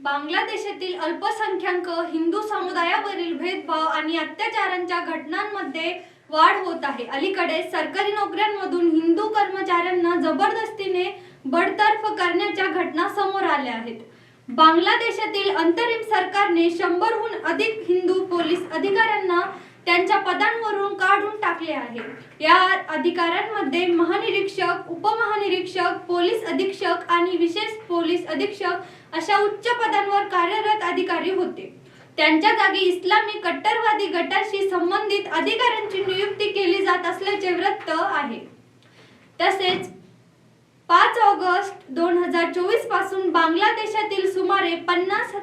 बांगलादेशातील अल्पसंख्याक हिंदू समुदायावरील भेदभाव आणि अत्याचारांच्या घटनांमध्ये वाढ होत आहे. अलीकडे सरकारी नोकऱ्यांमधून हिंदू कर्मचाऱ्यांना जबरदस्तीने बडतर्फ करण्याच्या घटना समोर आल्या आहेत. बांगलादेशातील अंतरिम सरकारने शंभरहून अधिक हिंदू पोलीस अधिकाऱ्यांना त्यांच्या पदांवरून काढून टाकले आहे. या अधिकाऱ्यांमध्ये महानिरीक्षक उपमहानिरीक्षक पोलीस अधीक्षक आणि विशेष पोलीस अधीक्षक अशा उच्च पदांवर कार्यरत अधिकारी होते. त्यांच्या जागी इस्लामी कट्टरवादी गटाशी संबंधित अधिकाऱ्यांची नियुक्ती केली जात असल्याचे वृत्त आहे. तसेच पाच ऑगस्ट दोन हजार चोवीसपासून बांगलादेशातील सुमारे पन्नास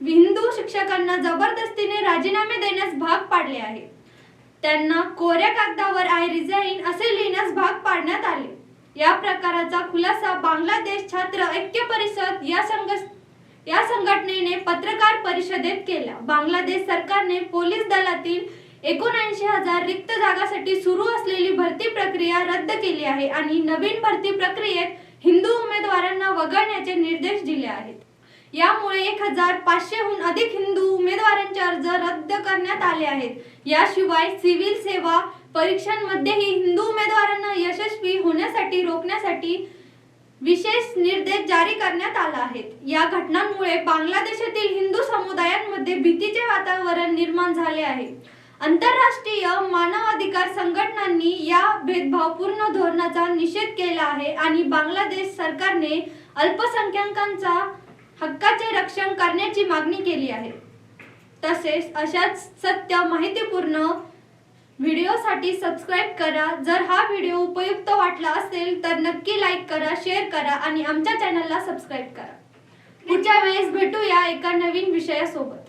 हिंदू शिक्षकांना जबरदस्तीने राजीनामे देण्यास भाग पाडले आहे. त्यांना कोऱ्या कागदावर आय रिझाईन असे लिहिण्यास भाग पाडण्यात आले. या प्रकाराचा खुलासा बांगलादेश छात्र ऐक्य या संघ या संघटनेने पत्रकार परिषदेत केला बांगलादेश सरकारने पोलीस दलातील एकोणऐंशी हजार रिक्त जागासाठी सुरू असलेली भरती प्रक्रिया रद्द केली आहे आणि नवीन भरती प्रक्रियेत हिंदू उमेदवारांना वगळण्याचे निर्देश दिले आहेत. यामुळे एक हजार पाचशेहून अधिक हिंदू उमेदवारांचे अर्ज रद्द करण्यात आले आहेत. याशिवाय सिव्हिल सेवा परीक्षांमध्येही हिंदू उमेदवारांना यशस्वी होण्यासाठी रोखण्यासाठी विशेष निर्देश जारी करण्यात आला आहेत या घटनांमुळे बांगलादेशातील हिंदू समुदायांमध्ये भीतीचे वातावरण निर्माण झाले आहे. आंतरराष्ट्रीय मानवाधिकार संघटनांनी या भेदभावपूर्ण धोरणाचा निषेध केला आहे आणि बांगलादेश सरकारने अल्पसंख्याकांचा हक्काचे रक्षण करण्याची मागणी केली आहे. तसेच अशाच सत्य माहितीपूर्ण व्हिडिओसाठी सबस्क्राईब करा. जर हा व्हिडिओ उपयुक्त वाटला असेल तर नक्की लाईक करा शेअर करा आणि आमच्या चॅनलला सबस्क्राईब करा. पुढच्या वेळेस भेटूया एका नवीन विषयासोबत.